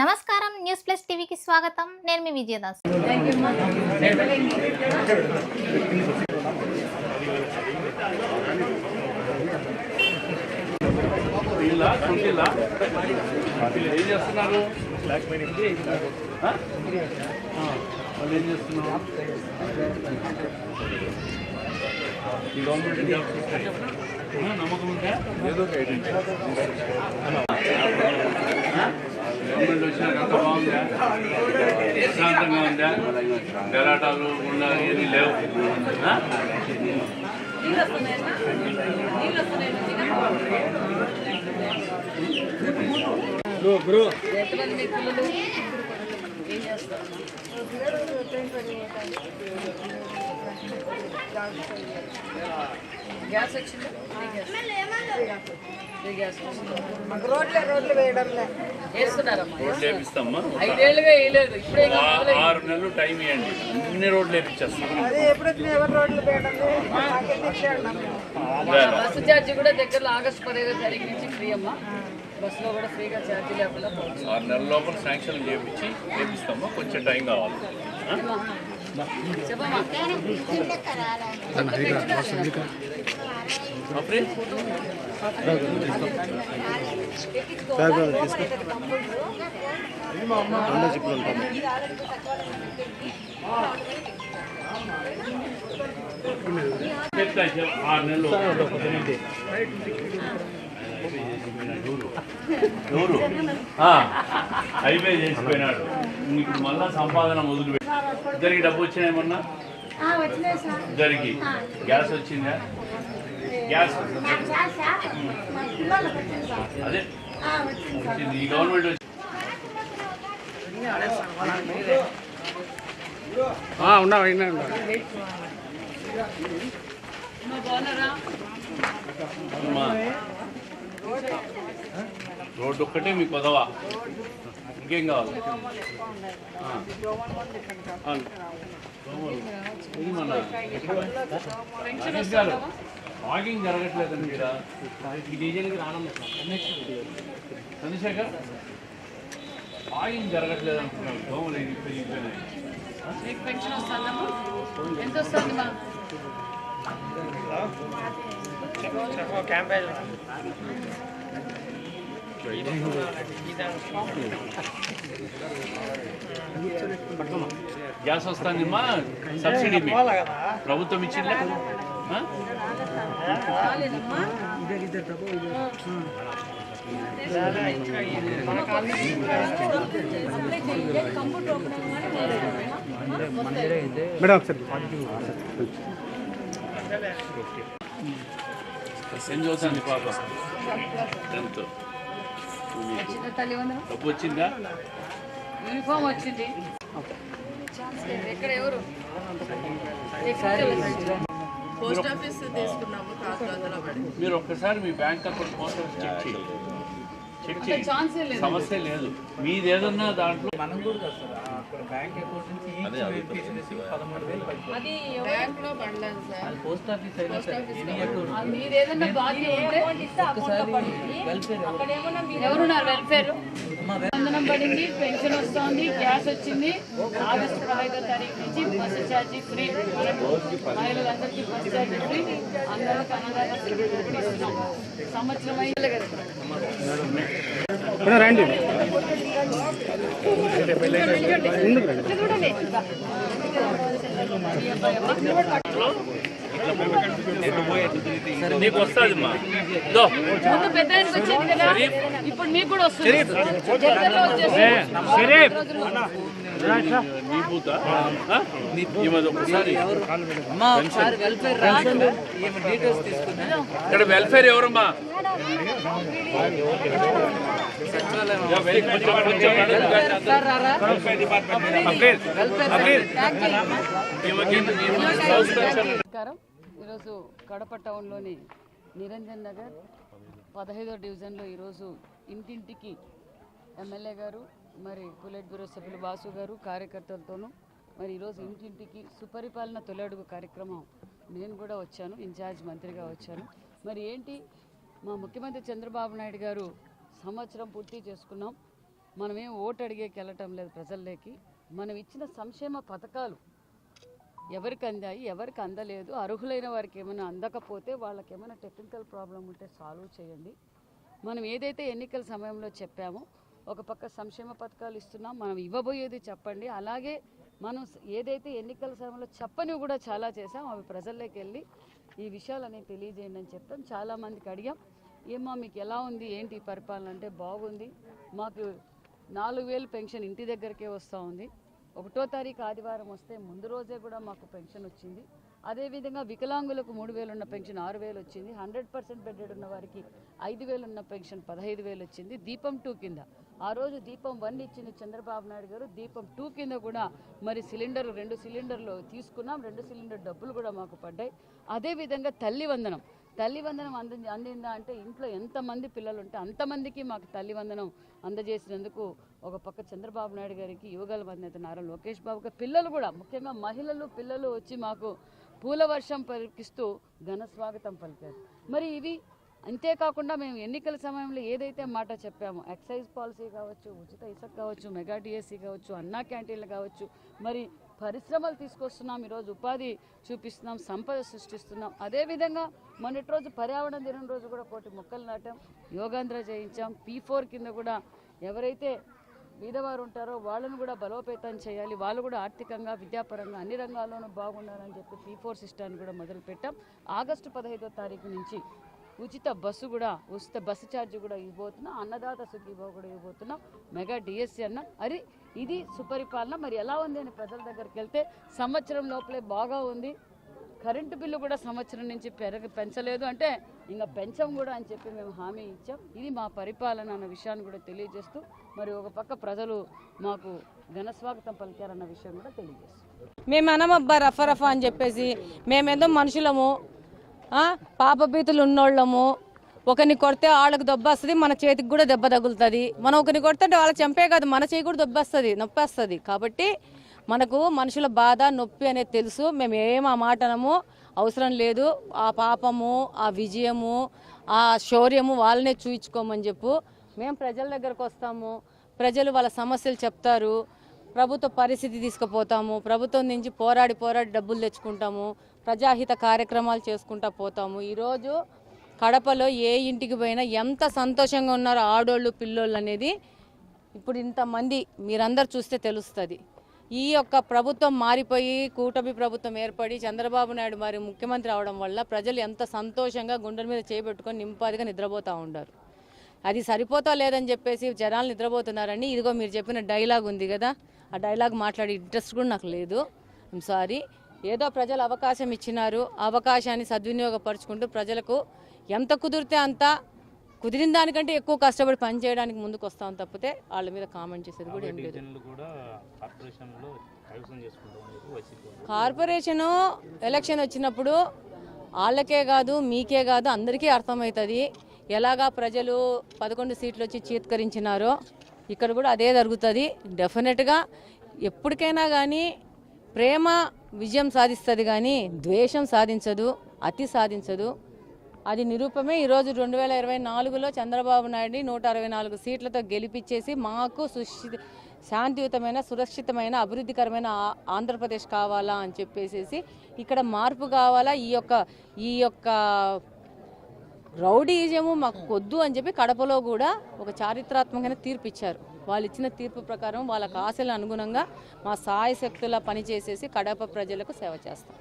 నమస్కారం news plus టీవీకి స్వాగతం. నేను మీ విజయదాస్. వీళ్ళ కుంటిల్లా ఏం చేస్తున్నారు ఆ? ఆ, వాళ్ళు ఏం చేస్తున్నారు ఈ గవర్నమెంట్ నమ్మకం ఉందా ఏదో వచ్చినాక అంత బాగుందా? ప్రశాంతంగా ఉందా? గలాటాలు గుండా ఏమీ లేవు. ఆ? ఎంతమంది మీ పిల్లలు ఏం చేస్తారు గ్యాస్ వచ్చిందా? మాకు రోడ్లే రోడ్లు వేయడంలే. వేస్తున్నారమ్మా. రోడ్లు వేపిస్తామా? ఐదేళ్ళుగా వేయలేదు. ఇప్పుడే. ఆరు నెలలు టైం ఇవ్వండి. అన్ని రోడ్లు వేపించేస్తాం అది ఎవరు రోడ్లు వేయడం బస్సు ఛార్జీ కూడా దగ్గరలో ఆగస్టు పదిహేదో తారీఖు నుంచి ఫ్రీ అమ్మా. బస్సులో కూడా ఫ్రీగా ఛార్జీ లేకుండా ఆరు నెలల లోపల శాంక్షన్ చేపించి చేపిస్తాము. కొంచెం టైం కావాలి. ఆరు నెలలు. ఎవరు? ఆ, అయిపోయి చేసిపోయినాడు. ఇప్పుడు మళ్ళా సంపాదన మొదలు పెట్టి. ఇద్దరికి డబ్బు వచ్చినాయి మొన్న? ఇద్దరికి. గ్యాస్ వచ్చిందా? గ్యాస్? అదే. వచ్చింది. ఈ గవర్నమెంట్ వచ్చి అమ్మా, బాగున్నారా అమ్మా. రోడ్డు ఒక్కటే మీకు కొదవా ఇంకేం కావాలి. ఇది మన గారు వాకింగ్ జరగట్లేదండి ఇక్కడ ఈ డీజేకి రావడం చంద్రశేఖర్ వాకింగ్ జరగట్లేదు అంటున్నారు. దోమలు ఇది పెరిగిపోయినాయి మీకు పెన్షన్ వస్తుందమ్మా? ఎంత వస్తుంది మా? గ్యాస్ వస్తుందమ్మా సబ్సిడీ. ప్రభుత్వం ఇచ్చిందా? సెండ్ చదువుతుంది పాప టెన్త్ డబ్బు వచ్చిందా? యూనిఫామ్ వచ్చింది. ఎక్కడ ఎవరు? పోస్ట్ ఆఫీస్ తీసుకున్నాము మీరు ఒక్కసారి మీ బ్యాంక్ అకౌంట్ కోసం చెక్ చేయండి చెక్ చేయండి సమస్య లేదు. మీది ఏదన్నా దాంట్లో మనం కూడా బ్యాంక్ అకౌంట్ నుంచి ఈచ్ తీసేసి పదమూడు వేలు పడుతుంది అది బ్యాంక్లో పడలేదు సార్. అది పోస్ట్ ఆఫీస్ అయినా సరే ఎనీ అకౌంట్. అది మీరు ఏదన్నా బాకీ ఉంటే ఒకసారి వెల్ఫేర్ ఎవరున్నారు వెల్ఫేర్? వందనం పడింది పెన్షన్ వస్తుంది గ్యాస్ వచ్చింది. ఆగస్టు పదహైదో తారీఖు నుంచి బస్సు ఛార్జీ ఫ్రీ. మహిళలందరికీ బస్సు ఛార్జీ ఫ్రీ. అందరికి అన్నదాన కూడా ఇస్తున్నాం. సంవత్సరం అయ్యే కదా నీకు వస్తుంది మా దో ముందు పెద్ద ఆయనకి వచ్చేది కదా ఇప్పుడు మీకు కూడా వస్తుంది. వెల్ఫేర్ ఇక్కడ వెల్ఫేర్ ఎవరమ్మా నమస్కారం. ఈరోజు కడప టౌన్లోని నిరంజన్ నగర్ పదహైదో డివిజన్లో ఈరోజు ఇంటింటికి ఎమ్మెల్యే గారు మరి బుల్లెట్ బ్యూరో సభ్యులు వాసు గారు కార్యకర్తలతోనూ మరి ఈరోజు ఇంటింటికి సుపరిపాలన తొలి అడుగు కార్యక్రమం నేను కూడా వచ్చాను ఇన్ఛార్జ్ మంత్రిగా వచ్చాను. మరి ఏంటి మా ముఖ్యమంత్రి చంద్రబాబు నాయుడు గారు సంవత్సరం పూర్తి చేసుకున్నాం. మనమేం ఓటు అడిగేకి వెళ్ళటం లేదు ప్రజల్లోకి. మనం ఇచ్చిన సంక్షేమ పథకాలు ఎవరికి అందాయి ఎవరికి అందలేదు అర్హులైన వారికి ఏమైనా అందకపోతే వాళ్ళకి ఏమైనా టెక్నికల్ ప్రాబ్లం ఉంటే సాల్వ్ చేయండి. మనం ఏదైతే ఎన్నికల సమయంలో చెప్పామో ఒక పక్క సంక్షేమ పథకాలు ఇస్తున్నాం మనం ఇవ్వబోయేది చెప్పండి. అలాగే మనం ఏదైతే ఎన్నికల సమయంలో చెప్పని కూడా చాలా చేసాం అవి ప్రజల్లోకి వెళ్ళి ఈ విషయాలనేవి తెలియజేయండి అని చెప్పాం చాలామందికి అడిగాం ఏమో మీకు ఎలా ఉంది? ఏంటి పరిపాలన? అంటే బాగుంది. మాకు నాలుగు వేలు పెన్షన్ ఇంటి దగ్గరకే వస్తూ ఉంది. ఒకటో తారీఖు ఆదివారం వస్తే ముందు రోజే కూడా మాకు పెన్షన్ వచ్చింది. అదేవిధంగా వికలాంగులకు మూడు వేలు ఉన్న పెన్షన్ ఆరు వేలు వచ్చింది. హండ్రెడ్ పర్సెంట్ బెడ్డెడ్ ఉన్న వారికి ఐదు వేలు ఉన్న పెన్షన్ పదహైదు వేలు వచ్చింది. దీపం టూ కింద ఆ రోజు దీపం వన్ ఇచ్చింది చంద్రబాబు నాయుడు గారు. దీపం టూ కింద కూడా మరి సిలిండర్ రెండు సిలిండర్లు తీసుకున్నాం. రెండు సిలిండర్ డబ్బులు కూడా మాకు పడ్డాయి. అదేవిధంగా తల్లి వందనం. తల్లి వందనం అంది అందిందా అంటే ఇంట్లో ఎంతమంది పిల్లలు ఉంటే అంతమందికి మాకు తల్లి వందనం అందజేసినందుకు ఒక పక్క చంద్రబాబు నాయుడు గారికి యువగల అధినేత నారా లోకేష్ బాబుకి పిల్లలు కూడా ముఖ్యంగా మహిళలు పిల్లలు వచ్చి మాకు పూల వర్షం పలికిస్తూ ఘన స్వాగతం పలికారు. మరి ఇవి అంతేకాకుండా మేము ఎన్నికల సమయంలో ఏదైతే మాట చెప్పామో ఎక్సైజ్ పాలసీ కావచ్చు ఉచిత ఇసుక కావచ్చు మెగా డిఎస్సీ కావచ్చు అన్నా క్యాంటీన్లు కావచ్చు మరి పరిశ్రమలు తీసుకొస్తున్నాం ఈరోజు ఉపాధి చూపిస్తున్నాం సంపద సృష్టిస్తున్నాం. అదేవిధంగా మొన్నటి రోజు పర్యావరణ దినం రోజు కూడా కోటి మొక్కలు నాటాం యోగాంధ్ర చేయించాం పీ ఫోర్ కింద కూడా ఎవరైతే బీదవారు ఉంటారో వాళ్ళను కూడా బలోపేతం చేయాలి వాళ్ళు కూడా ఆర్థికంగా విద్యాపరంగా అన్ని రంగాల్లోనూ బాగుండాలని చెప్పి పీ ఫోర్ సిస్టాన్ని కూడా మొదలుపెట్టాం. ఆగస్టు పదహైదో తారీఖు నుంచి ఉచిత బస్సు కూడా ఉచిత బస్సు ఛార్జ్ కూడా ఇవ్వబోతున్నాం అన్నదాత సుఖీభావ కూడా ఇవ్వబోతున్నాం. మెగా డిఎస్సి అన్న అది ఇది సుపరిపాలన. మరి ఎలా ఉంది అని ప్రజల దగ్గరికి వెళ్తే సంవత్సరం లోపలే బాగా ఉంది. కరెంటు బిల్లు కూడా సంవత్సరం నుంచి పెరగ పెంచలేదు అంటే ఇంకా పెంచం కూడా అని చెప్పి మేము హామీ ఇచ్చాం. ఇది మా పరిపాలన అన్న విషయాన్ని కూడా తెలియజేస్తూ మరి ఒక పక్క ప్రజలు మాకు ఘన స్వాగతం పలికారన్న విషయం కూడా తెలియజేస్తాం. మేము అనమబ్బా రఫ రఫ అని చెప్పేసి మేమేదో మనుషులము పాపభీతులు ఉన్నోళ్ళము. ఒకరిని కొడితే వాళ్ళకి దెబ్బ వస్తుంది మన చేతికి కూడా దెబ్బ తగులుతుంది. మనం ఒకరిని కొడితే వాళ్ళ చంపే కాదు మన చేయి కూడా దెబ్బ వస్తుంది కాబట్టి మనకు మనుషుల బాధ నొప్పి అనేది తెలుసు. మేము ఏం ఆ మాట అనము. అవసరం లేదు. ఆ పాపము ఆ విజయము ఆ శౌర్యము వాళ్ళనే చూయించుకోమని చెప్పు. మేము ప్రజల దగ్గరకు వస్తాము. ప్రజలు వాళ్ళ సమస్యలు చెప్తారు. ప్రభుత్వ పరిస్థితి తీసుకుపోతాము. ప్రభుత్వం నుంచి పోరాడి పోరాడి డబ్బులు తెచ్చుకుంటాము. ప్రజాహిత కార్యక్రమాలు చేసుకుంటా పోతాము. ఈరోజు కడపలో ఏ ఇంటికి పోయినా ఎంత సంతోషంగా ఉన్నారో ఆడోళ్ళు పిల్లోళ్ళు అనేది ఇప్పుడు ఇంతమంది మీరందరు చూస్తే తెలుస్తుంది. ఈ యొక్క ప్రభుత్వం మారిపోయి కూటమి ప్రభుత్వం ఏర్పడి చంద్రబాబు నాయుడు మరి ముఖ్యమంత్రి అవడం వల్ల ప్రజలు ఎంత సంతోషంగా గుండెల మీద చేపెట్టుకొని నింపాదిగా నిద్రపోతూ ఉంటారు అది సరిపోతా లేదని చెప్పేసి జనాలు నిద్రపోతున్నారని ఇదిగో మీరు చెప్పిన డైలాగ్ ఉంది కదా. ఆ డైలాగ్ మాట్లాడే ఇంట్రెస్ట్ కూడా నాకు లేదు. సారీ ఏదో ప్రజలు అవకాశం ఇచ్చినారు. అవకాశాన్ని సద్వినియోగపరుచుకుంటూ ప్రజలకు ఎంత కుదిరితే అంత కుదిరిన దానికంటే ఎక్కువ కష్టపడి పని చేయడానికి ముందుకు వస్తాం తప్పితే వాళ్ళ మీద కామెంట్ చేసేది కూడా ఏం లేదు. కార్పొరేషను ఎలక్షన్ వచ్చినప్పుడు వాళ్ళకే కాదు మీకే కాదు అందరికీ అర్థమవుతుంది. ఎలాగా ప్రజలు పదకొండు సీట్లు వచ్చి చీత్కరించినారో ఇక్కడ కూడా అదే జరుగుతుంది. డెఫినెట్గా ఎప్పటికైనా కానీ ప్రేమ విజయం సాధిస్తుంది కానీ ద్వేషం సాధించదు అతి సాధించదు. అది నిరూపమే ఈరోజు రెండు వేల ఇరవై నాలుగులో చంద్రబాబు నాయుడిని నూట అరవై నాలుగు సీట్లతో గెలిపించేసి మాకు సుశి శాంతియుతమైన సురక్షితమైన అభివృద్ధికరమైన ఆంధ్రప్రదేశ్ కావాలా అని చెప్పేసి ఇక్కడ మార్పు కావాలా ఈ యొక్క ఈ యొక్క రౌడీజము మాకు వద్దు అని చెప్పి కడపలో కూడా ఒక చారిత్రాత్మకమైన తీర్పు ఇచ్చారు వాళ్ళు ఇచ్చిన తీర్పు ప్రకారం వాళ్ళ ఆశల అనుగుణంగా మా సాయశక్తుల పనిచేసేసి కడప ప్రజలకు సేవ చేస్తాం.